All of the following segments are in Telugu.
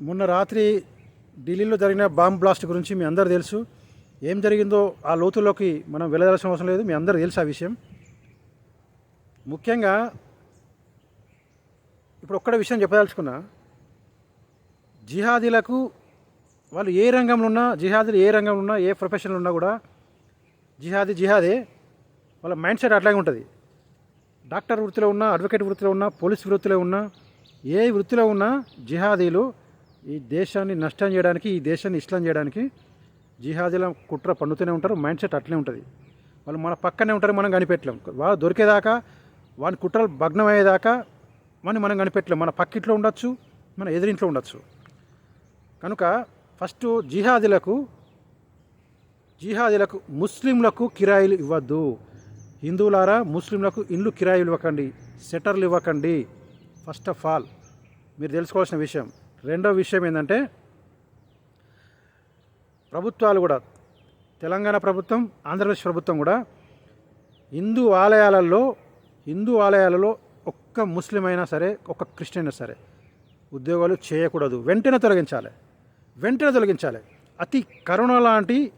మొన్న రాత్రి ఢిల్లీలో జరిగిన బాంబ్ బ్లాస్ట్ గురించి మీ అందరు తెలుసు. ఏం జరిగిందో ఆ లోతుల్లోకి మనం వెళ్ళదాల్సిన అవసరం లేదు. మీ అందరు తెలుసు ఆ విషయం. ముఖ్యంగా ఇప్పుడు ఒక్కడ విషయం చెప్పదలుచుకున్నా. జిహాదీలకు వాళ్ళు ఏ రంగంలో ఉన్నా జిహాదీలు ఏ రంగంలో ఉన్నా ఏ ప్రొఫెషన్లో ఉన్నా కూడా జిహాదీ జిహాదే వాళ్ళ మైండ్ సెట్ అట్లాగే ఉంటుంది. డాక్టర్ వృత్తిలో ఉన్నా అడ్వకేట్ వృత్తిలో ఉన్నా పోలీస్ వృత్తిలో ఉన్నా ఏ వృత్తిలో ఉన్నా జిహాదీలు ఈ దేశాన్ని నష్టం చేయడానికి ఈ దేశాన్ని ఇస్లాం చేయడానికి జిహాదీల కుట్ర పన్నుతూనే ఉంటారు మైండ్ సెట్ అట్లే ఉంటుంది. వాళ్ళు మన పక్కనే ఉంటారు మనం కనిపెట్టలేం. వాళ్ళు దొరికేదాకా వాని కుట్రలు భగ్నం అయ్యేదాకా వాడిని మనం కనిపెట్టలేం. మన పక్కింట్లో ఉండొచ్చు మన ఎదురింట్లో ఉండొచ్చు. కనుక ఫస్ట్ జిహాదీలకు జిహాదీలకు ముస్లింలకు కిరాయిలు ఇవ్వద్దు. హిందువులారా ముస్లింలకు ఇండ్లు కిరాయిలు ఇవ్వకండి సెటర్లు ఇవ్వకండి ఫస్ట్ ఆఫ్ ఆల్. మీరు తెలుసుకోవాల్సిన విషయం. రెండో విషయం ఏంటంటే ప్రభుత్వాలు కూడా తెలంగాణ ప్రభుత్వం ఆంధ్రప్రదేశ్ ప్రభుత్వం కూడా హిందూ ఆలయాలలో హిందూ ఆలయాలలో ఒక్క ముస్లిం అయినా సరే ఒక్క క్రిస్టియన్ అయినా సరే ఉద్యోగాలు చేయకూడదు. వెంటనే తొలగించాలి. వెంటనే తొలగించాలి. అతి కరోనా లాంటి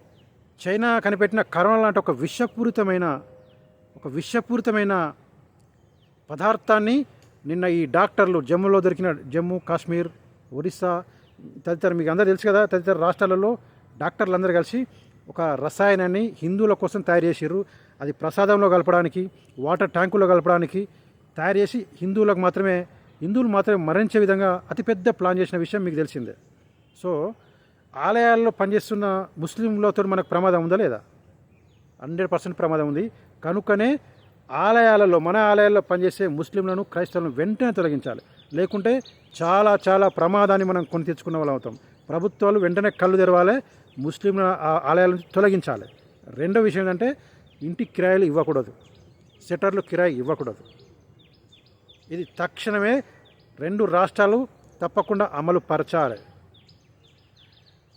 చైనా కనిపెట్టిన కరోనా లాంటి ఒక విషపూరితమైన ఒక విషపూరితమైన పదార్థాన్ని నిన్న ఈ డాక్టర్లు జమ్మూలో దొరికిన జమ్మూ కాశ్మీర్ ఒరిస్సా తదితర మీకు అందరూ తెలుసు కదా తదితర రాష్ట్రాలలో డాక్టర్లు అందరూ కలిసి ఒక రసాయనాన్ని హిందువుల కోసం తయారు చేసిర్రు. అది ప్రసాదంలో కలపడానికి వాటర్ ట్యాంకులో కలపడానికి తయారు చేసి హిందువులకు మాత్రమే హిందువులు మాత్రమే మరణించే విధంగా అతిపెద్ద ప్లాన్ చేసిన విషయం మీకు తెలిసిందే. సో ఆలయాల్లో పనిచేస్తున్న ముస్లింలతో మనకు ప్రమాదం ఉందా లేదా? హండ్రెడ్ పర్సెంట్ ప్రమాదం ఉంది. కనుకనే ఆలయాలలో మన ఆలయాల్లో పనిచేసే ముస్లింలను క్రైస్తవులను వెంటనే తొలగించాలి. లేకుంటే చాలా చాలా ప్రమాదాన్ని మనం కొని తెచ్చుకున్న వాళ్ళం అవుతాం. ప్రభుత్వాలు వెంటనే కళ్ళు తెరవాలి ముస్లింల ఆలయాలను ఆలయాల నుంచి తొలగించాలి. రెండో విషయం ఏంటంటే ఇంటి కిరాయిలు ఇవ్వకూడదు. సెటర్లు కిరాయి ఇవ్వకూడదు. ఇది తక్షణమే రెండు రాష్ట్రాలు తప్పకుండా అమలు పరచాలి.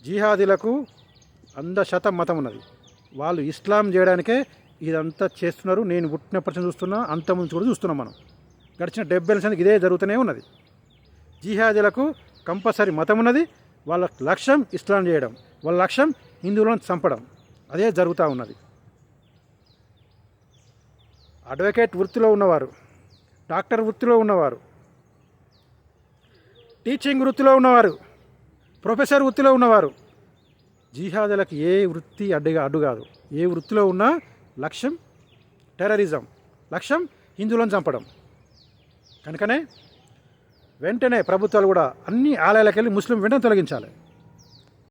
జిహాదీలకు వంద శాతం మతం ఉన్నది. వాళ్ళు ఇస్లాం చేయడానికే ఇదంతా చేస్తున్నారు. నేను పుట్టినప్పటి నుంచి చూస్తున్నా అంతకుముందు కూడా చూస్తున్నాం మనం. గడిచిన డెబ్బై ఏళ్ళ సందికి ఇదే జరుగుతూనే ఉన్నది. జిహాదీలకు కంపల్సరీ మతం ఉన్నది వాళ్ళ లక్ష్యం ఇస్లాం చేయడం వాళ్ళ లక్ష్యం హిందువులను చంపడం. అదే జరుగుతూ ఉన్నది. అడ్వకేట్ వృత్తిలో ఉన్నవారు డాక్టర్ వృత్తిలో ఉన్నవారు టీచింగ్ వృత్తిలో ఉన్నవారు ప్రొఫెసర్ వృత్తిలో ఉన్నవారు జిహాదులకు ఏ వృత్తి అడ్డుగా అడ్డు కాదు. ఏ వృత్తిలో ఉన్నా లక్ష్యం టెర్రరిజం లక్ష్యం హిందువులను చంపడం. కనుకనే వెంటనే ప్రభుత్వాలు కూడా అన్ని ఆలయాలకు వెళ్ళి ముస్లిం వెంటనే తొలగించాలి.